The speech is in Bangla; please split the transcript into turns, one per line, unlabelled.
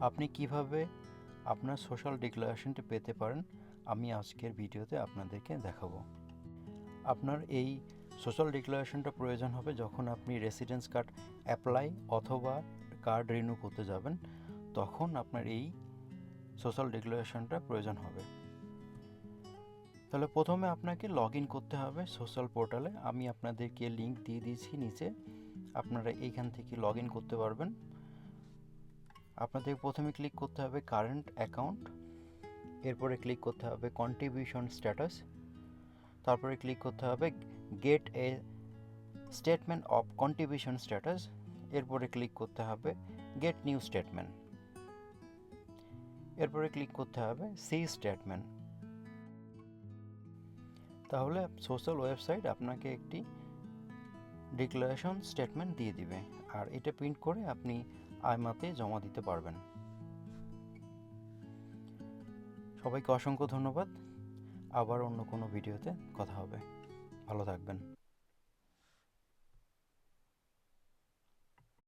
আপনি কীভাবে আপনার সোশ্যাল ডিক্লারেশনটি পেতে পারেন, আমি আজকের ভিডিওতে আপনাদেরকে দেখাবো। আপনার এই সোশ্যাল ডিক্লারেশনটা প্রয়োজন হবে যখন আপনি রেসিডেন্স কার্ড অ্যাপ্লাই অথবা কার্ড রিনিউ করতে যাবেন, তখন আপনার এই সোশ্যাল ডিক্লারেশনটা প্রয়োজন হবে। তাহলে প্রথমে আপনাকে লগ ইন করতে হবে সোশ্যাল পোর্টালে আমি আপনাদেরকে লিঙ্ক দিয়ে দিয়েছি নিচে। আপনারা এইখান থেকে লগ ইন করতে পারবেন। আপনাদের প্রথমে ক্লিক করতে হবে কারেন্ট অ্যাকাউন্ট এরপরে ক্লিক করতে হবে কন্ট্রিবিউশন স্ট্যাটাস তারপরে ক্লিক করতে হবে get a statement of contribution status এরপরে ক্লিক করতে হবে গেট নিউ স্টেটমেন্ট এরপরে ক্লিক করতে হবে সি স্টেটমেন্ট তাহলে সোশ্যাল ওয়েবসাইট আপনাকে একটি ডিক্লারেশন স্টেটমেন্ট দিয়ে দিবে, আর এটা প্রিন্ট করে আপনি আইমাতে জমা দিতে পারবেন। সবাইকে অসংখ্য ধন্যবাদ। আবার অন্য কোনো ভিডিওতে কথা হবে। ভালো থাকবেন।